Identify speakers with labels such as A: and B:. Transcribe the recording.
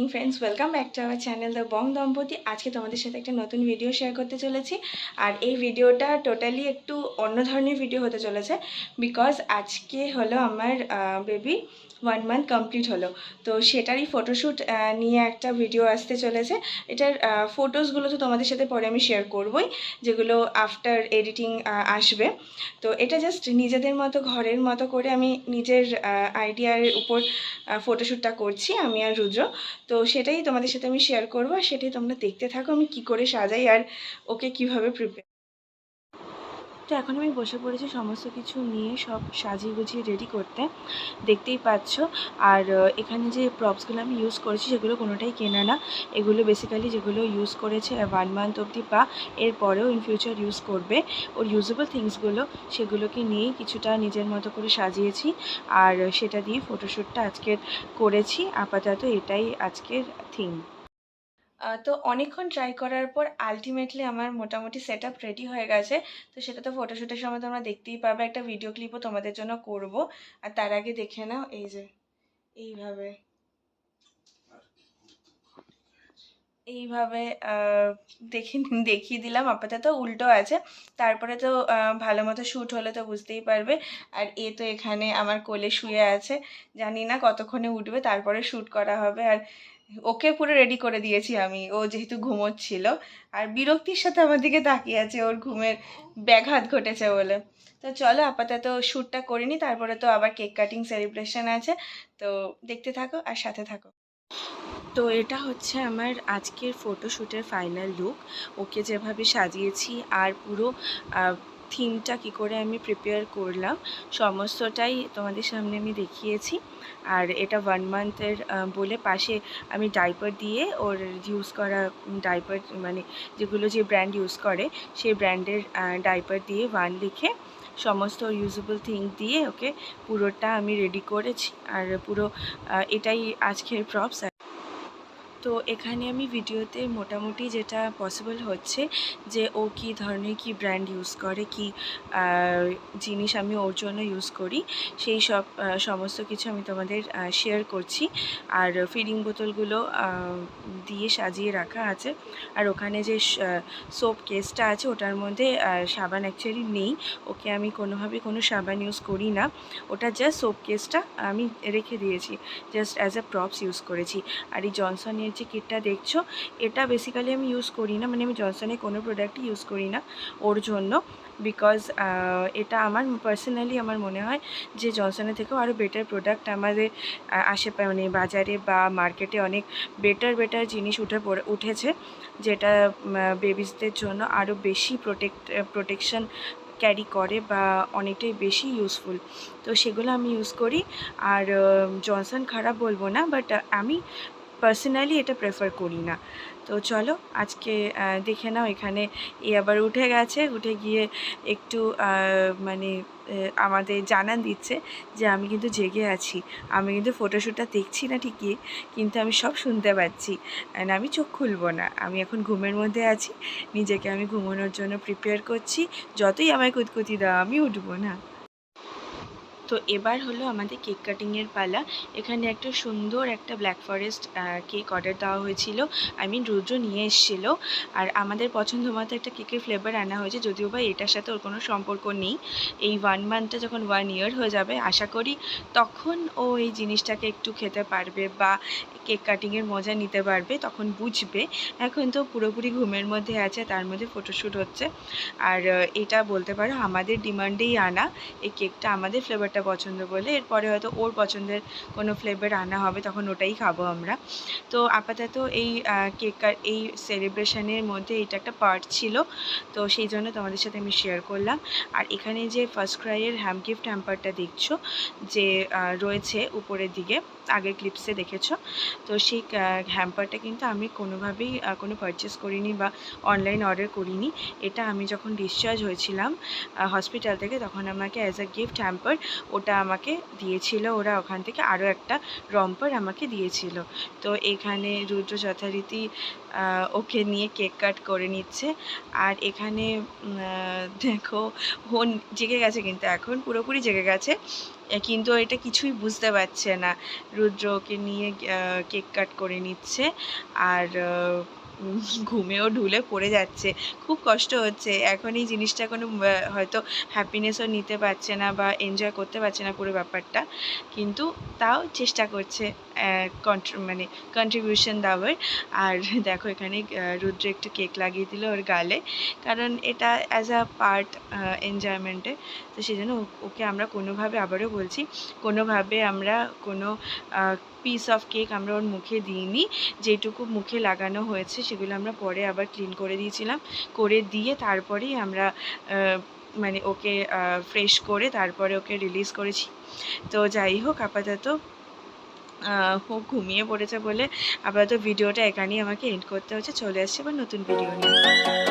A: Morning friends welcome back to our channel the Bong দম্পতি আজকে তোমাদের সাথে একটা নতুন ভিডিও শেয়ার করতে চলেছি। আর এই ভিডিওটা টোটালি একটু অন্য ধরনের ভিডিও হতে চলেছে। বিকজ আজকে হলো আমার বেবি ওয়ান মান্থ কমপ্লিট হলো। তো সেটারই ফটোশ্যুট নিয়ে একটা ভিডিও আসতে চলেছে। এটার ফটোসগুলো তো তোমাদের সাথে পরে আমি শেয়ার করবই, যেগুলো আফটার এডিটিং আসবে। তো এটা জাস্ট নিজেদের মতো, ঘরের মতো করে আমি নিজের আইডিয়ার উপর ফটোশ্যুটটা করছি, আমি আর রুদ্র। তো সেটাই তোমাদের সাথে আমি শেয়ার করব, আর সেটাই তোমরা দেখতে থাকো আমি কি করে সাজাই আর ওকে কীভাবে প্রিপেয়ার তো এখন আমি বসে পড়েছি সমস্ত কিছু নিয়ে সব সাজিয়ে গুছিয়ে রেডি করতে। দেখতেই পাচ্ছ। আর এখানে যে প্রপসগুলো আমি ইউজ করেছি সেগুলো কোনোটাই কেনা না। এগুলো বেসিক্যালি যেগুলো ইউজ করেছে ওয়ান মান্থ অবধি বা এর পরেও ইন ফিউচার ইউজ করবে, ওর ইউজেবল থিংসগুলো সেগুলোকে নিয়েই কিছুটা নিজের মতো করে সাজিয়েছি। আর, সেটা দিয়ে ফটোশ্যুটটা আজকের করেছি। আপাতত এটাই আজকের থিম তো অনেকক্ষণ ট্রাই করার পর আলটিমেটলি আমার মোটামুটি সেট আপ রেডি হয়ে গেছে। তো সেটা তো ফটোশ্যুটের সময় তোমরা দেখতেই পাবে একটা ভিডিও ক্লিপও তোমাদের জন্য করব। আর তার আগে দেখে নাও, এই যে, এইভাবে। এইভাবে দেখি দেখিয়ে দিলাম, আপাতত উল্টো আছে। তারপরে তো ভালো মতো শ্যুট হলে তো বুঝতেই পারবে। আর এ তো এখানে আমার কোলে শুয়ে আছে। জানি না কতক্ষণে উঠবে, তারপরে শ্যুট করা হবে। আর ওকে পুরো রেডি করে দিয়েছি আমি। ও যেহেতু ঘুমোচ্ছিল। আর বিরক্তির সাথে আমার দিকে তাকিয়ে আছে, ওর ঘুমের ব্যাঘাত ঘটেছে বলে। তো চলো আপাতত শ্যুটটা করিনি তারপরে তো আবার কেক কাটিং সেলিব্রেশন আছে। তো দেখতে থাকো আর সাথে থাকো। তো এটা হচ্ছে আমার আজকের ফটোশ্যুটের ফাইনাল লুক ওকে যেভাবে সাজিয়েছি আর পুরো থিমটা কি করে আমি প্রিপেয়ার করলাম, সমস্তটাই তোমাদের সামনে আমি দেখিয়েছি। আর এটা ওয়ান মান্থের বলে পাশে আমি ডাইপার দিয়ে ওর ইউজ করা ডাইপার মানে যেগুলো যে ব্র্যান্ড ইউজ করে, সেই ব্র্যান্ডের ডাইপার দিয়ে ওয়ান লিখে সমস্ত ইউজেবল থিং দিয়ে ওকে পুরোটা আমি রেডি করেছি। আর পুরো এটাই আজকের প্রপস তো এখানে আমি ভিডিওতে মোটামুটি যেটা পসিবল হচ্ছে যে ও কী ধরনের কি ব্র্যান্ড ইউজ করে, কি জিনিস আমি ওর জন্য ইউজ করি, সেই সব সমস্ত কিছু আমি তোমাদের শেয়ার করছি। আর ফিডিং বোতলগুলো দিয়ে সাজিয়ে রাখা আছে। আর ওখানে যে সোপ কেসটা আছে, ওটার মধ্যে সাবান অ্যাকচুয়ালি নেই। ওকে আমি কোনোভাবে কোনো সাবান ইউজ করি না। ওটা জাস্ট সোপ কেসটা আমি রেখে দিয়েছি। Just as a props use করেছি। আর এই জনসনের যে কিটটা দেখছ, এটা বেসিক্যালি আমি ইউজ করি না মানে আমি জনসনের কোনো প্রোডাক্টই ইউজ করি না ওর জন্য বিকজ এটা আমার পার্সোনালি আমার মনে হয় যে জনসনের থেকেও আরও বেটার প্রোডাক্ট আমাদের আশেপাশে মানে বাজারে বা মার্কেটে অনেক বেটার বেটার জিনিস উঠে পড়ে, উঠেছে যেটা বেবিসদের জন্য আরও বেশি প্রোটেক্ট প্রোটেকশন ক্যারি করে বা অনেকটাই বেশি ইউজফুল তো সেগুলো আমি ইউজ করি। আর জনসন খারাপ বলব না বাট আমি পার্সোনালি এটা প্রেফার করি না। তো চলো, আজকে দেখে নাও এখানে এ আবার উঠে গেছে, উঠে গিয়ে একটু মানে আমাদের জানান দিচ্ছে যে আমি কিন্তু জেগে আছি। আমি কিন্তু ফটোশ্যুটটা দেখছি না ঠিকই, কিন্তু আমি সব শুনতে পাচ্ছি। অ্যান্ড আমি চোখ খুলবো না। আমি এখন ঘুমের মধ্যে আছি। নিজেকে আমি ঘুমানোর জন্য প্রিপেয়ার করছি। যতই আমায় কুতকুতি দাও, আমি উঠবো না। তো এবার হলো আমাদের কেক কাটিংয়ের পালা। এখানে একটা সুন্দর একটা ব্ল্যাক ফরেস্ট কেক অর্ডার দেওয়া হয়েছিল। আই মিন রুদ্র নিয়ে এসেছিল। আর আমাদের পছন্দ মতো একটা কেকের ফ্লেভার আনা হয়েছে। যদিও বা এটার সাথে ওর কোনো সম্পর্ক নেই। এই ওয়ান মান্থটা যখন ওয়ান ইয়ার হয়ে যাবে, আশা করি তখন ও এই জিনিসটাকে একটু খেতে পারবে বা কেক কাটিংয়ের মজা নিতে পারবে, তখন বুঝবে। এখন তো পুরোপুরি ঘুমের মধ্যে আছে, তার মধ্যে ফটোশ্যুট হচ্ছে। আর এটা বলতে পারো, আমাদের ডিমান্ডেই আনা। এই কেকটা আমাদের ফ্লেভারটা পছন্দ বলে, এরপরে হয়তো ওর পছন্দের কোনো ফ্লেভার আনা হবে, তখন ওটাই খাব আমরা। তো আপাতত এই কেক এই সেলিব্রেশনের মধ্যে এটা একটা পার্ট ছিল। তো সেই জন্য তোমাদের সাথে আমি শেয়ার করলাম। আর এখানে যে ফার্স্ট ক্রাইয়ের হ্যাম গিফট হ্যাম্পারটা দেখছ, যে রয়েছে উপরের দিকে, আগের ক্লিপসে দেখেছ তো সেই হ্যাম্পারটা কিন্তু আমি কোনোভাবেই কোনো পারচেস করিনি বা অনলাইন অর্ডার করিনি। এটা আমি যখন ডিসচার্জ হয়েছিলাম হসপিটাল থেকে, তখন আমাকে অ্যাজ আ গিফট হ্যাম্পার ওটা আমাকে দিয়েছিল। ওরা ওখান থেকে আরও একটা রম্পার আমাকে দিয়েছিল। তো এখানে রুদ্র যথারীতি ওকে নিয়ে কেক কাট করে নিচ্ছে। আর এখানে দেখো হন জেগে গেছে কিন্তু, এখন পুরোপুরি জেগে গেছে। কিন্তু এটা কিছুই বুঝতে পারছে না। রুদ্র ওকে নিয়ে কেক কাট করে নিচ্ছে আর ঘুমেও ঢুলে পড়ে যাচ্ছে। খুব কষ্ট হচ্ছে। এখন এই জিনিসটা কোনো হয়তো হ্যাপিনেসও নিতে পারছে না বা এনজয় করতে পারছে না পুরো ব্যাপারটা। কিন্তু তাও চেষ্টা করছে। মানে কন্ট্রিবিউশন দেওয়ার। আর দেখো এখানে রুদ্র একটু কেক লাগিয়ে দিল ওর গালে। কারণ এটা অ্যাজ আ পার্ট এনজয়মেন্টে তো সেই জন্য ওকে আমরা কোনোভাবে, আবারও বলছি, কোনোভাবে আমরা কোনো পিস অফ কেক আমরা ওর মুখে দিইনি। যেটুকু মুখে লাগানো হয়েছে, সেগুলো আমরা পরে আবার ক্লিন করে দিয়েছিলাম। করে দিয়ে তারপরেই আমরা মানে ওকে ফ্রেশ করে তারপরে ওকে রিলিজ করেছি। তো যাই হোক, আপাতত ও ঘুমিয়ে পড়েছে বলে আপাতত ভিডিওটা এখানেই আমাকে এন্ড করতে হচ্ছে। চলে আসছে আবার নতুন ভিডিও নিয়ে।